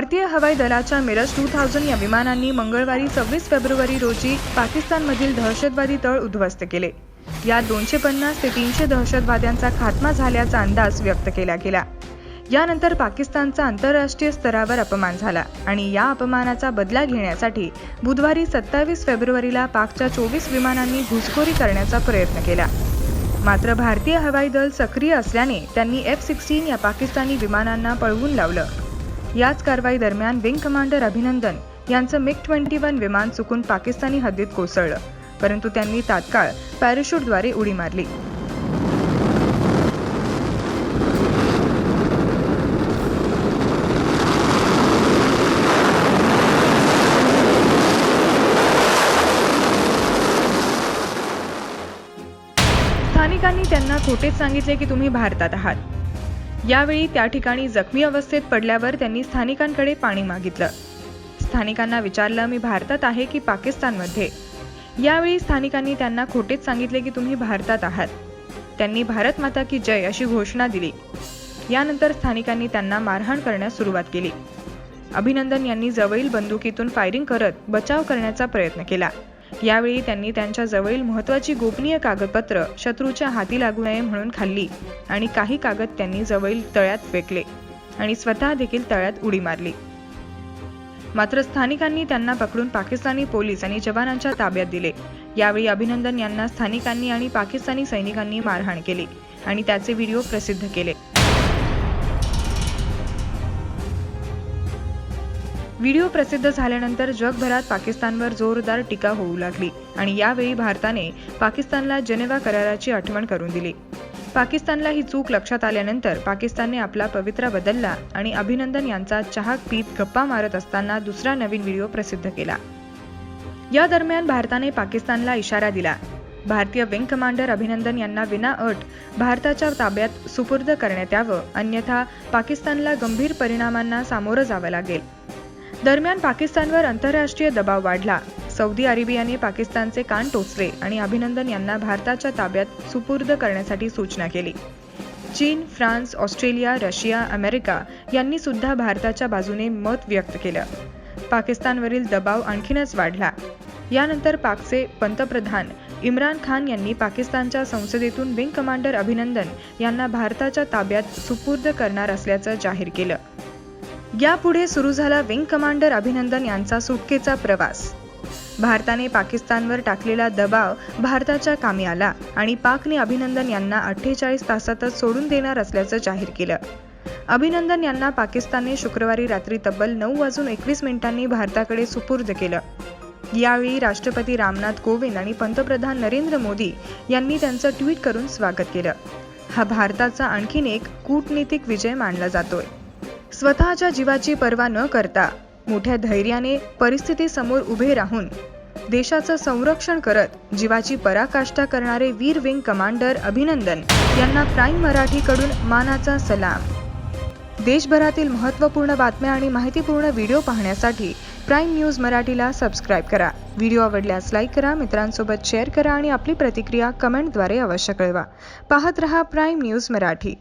भारतीय हवाई दलाच्या मिरज टू थाउजंड या विमानांनी मंगळवारी सव्वीस फेब्रुवारी रोजी पाकिस्तानमधील दहशतवादी तळ उद्ध्वस्त केले. यात दोनशे पन्नास ते तीनशे दहशतवाद्यांचा खात्मा झाल्याचा अंदाज व्यक्त केला गेला. यानंतर पाकिस्तानचा आंतरराष्ट्रीय स्तरावर अपमान झाला आणि या अपमानाचा बदला घेण्यासाठी बुधवारी सत्तावीस फेब्रुवारीला पाकच्या चोवीस विमानांनी घुसखोरी करण्याचा प्रयत्न केला. मात्र भारतीय हवाई दल सक्रिय असल्याने त्यांनी एफ सिक्स्टीन या पाकिस्तानी विमानांना पळवून लावलं. याच कारवाई दरम्यान विंग कमांडर अभिनंदन यांचं मिग ट्वेंटी वन विमान चुकून पाकिस्तानी हद्दीत कोसळलं. परंतु त्यांनी तात्काळ पॅराशूटद्वारे उडी मारली. स्थानिकांनी त्यांना खोटेच सांगितले की तुम्ही भारतात आहात. यावेळी त्या ठिकाणी जखमी अवस्थेत पडल्यावर त्यांनी स्थानिकांकडे पाणी मागितलं. स्थानिकांना विचारलं मी भारतात आहे की पाकिस्तानमध्ये? यावेळी स्थानिकांनी त्यांना खोटेच सांगितले की तुम्ही भारतात आहात. त्यांनी भारत माता की जय अशी घोषणा दिली. यानंतर स्थानिकांनी त्यांना मारहाण करण्यास सुरुवात केली. अभिनंदन यांनी जवळील बंदुकीतून फायरिंग करत बचाव करण्याचा प्रयत्न केला. यावेळी त्यांनी त्यांच्या जवळील महत्त्वाची गोपनीय कागदपत्र शत्रूच्या हाती लागू नये म्हणून खाल्ली आणि काही कागद त्यांनी जवळील तळ्यात फेकले आणि स्वतः देखील तळ्यात उडी मारली. मात्र स्थानिकांनी त्यांना पकडून पाकिस्तानी पोलीस आणि जवानांच्या ताब्यात दिले. यावेळी अभिनंदन यांना स्थानिकांनी आणि पाकिस्तानी सैनिकांनी मारहाण केली आणि त्याचे व्हिडिओ प्रसिद्ध केले. व्हिडिओ प्रसिद्ध झाल्यानंतर जगभरात पाकिस्तानवर जोरदार टीका होऊ लागली आणि यावेळी भारताने पाकिस्तानला जेनेवा कराराची आठवण करून दिली. पाकिस्तानला ही चूक लक्षात आल्यानंतर पाकिस्तानने आपला पवित्रा बदलला आणि अभिनंदन यांचा चहा पीत गप्पा मारत असताना दुसरा नवीन व्हिडिओ प्रसिद्ध केला. या दरम्यान भारताने पाकिस्तानला इशारा दिला. भारतीय विंग कमांडर अभिनंदन यांना विनाअट भारताच्या ताब्यात सुपूर्द करण्यात यावं अन्यथा पाकिस्तानला गंभीर परिणामांना सामोरं जावं लागेल. दरम्यान पाकिस्तानवर आंतरराष्ट्रीय दबाव वाढला. सौदी अरेबियाने पाकिस्तानचे कान टोचले आणि अभिनंदन यांना भारताच्या ताब्यात सुपूर्द करण्यासाठी सूचना केली. चीन फ्रान्स ऑस्ट्रेलिया रशिया अमेरिका यांनी सुद्धा भारताच्या बाजूने मत व्यक्त केलं. पाकिस्तानवरील दबाव आणखीनच वाढला. यानंतर पाकचे पंतप्रधान इम्रान खान यांनी पाकिस्तानच्या संसदेतून विंग कमांडर अभिनंदन यांना भारताच्या ताब्यात सुपूर्द करणार असल्याचं जाहीर केलं. यापुढे सुरू झाला विंग कमांडर अभिनंदन यांचा सुटकेचा प्रवास. भारताने पाकिस्तानवर टाकलेला दबाव भारताच्या कामी आला आणि पाकने अभिनंदन यांना अठ्ठेचाळीस तासातच सोडून देणार असल्याचं जाहीर केलं. अभिनंदन यांना पाकिस्तानने शुक्रवारी रात्री तब्बल नऊ वाजून एकवीस मिनिटांनी भारताकडे सुपूर्द केलं. यावेळी राष्ट्रपती रामनाथ कोविंद आणि पंतप्रधान नरेंद्र मोदी यांनी त्यांचं ट्विट करून स्वागत केलं. हा भारताचा आणखीन एक कूटनीतिक विजय मानला जातोय. स्वतःच्या जीवाची पर्वा न करता मोठ्या धैर्याने परिस्थितीसमोर उभे राहून देशाचं संरक्षण करत जीवाची पराकाष्ठा करणारे वीर विंग कमांडर अभिनंदन यांना प्राईम मराठीकडून मानाचा सलाम. देशभरातील महत्त्वपूर्ण बातम्या आणि माहितीपूर्ण व्हिडिओ पाहण्यासाठी प्राईम न्यूज मराठीला सबस्क्राईब करा. व्हिडिओ आवडल्यास लाईक करा मित्रांसोबत शेअर करा आणि आपली प्रतिक्रिया कमेंटद्वारे अवश्य कळवा. पाहत रहा प्राईम न्यूज मराठी.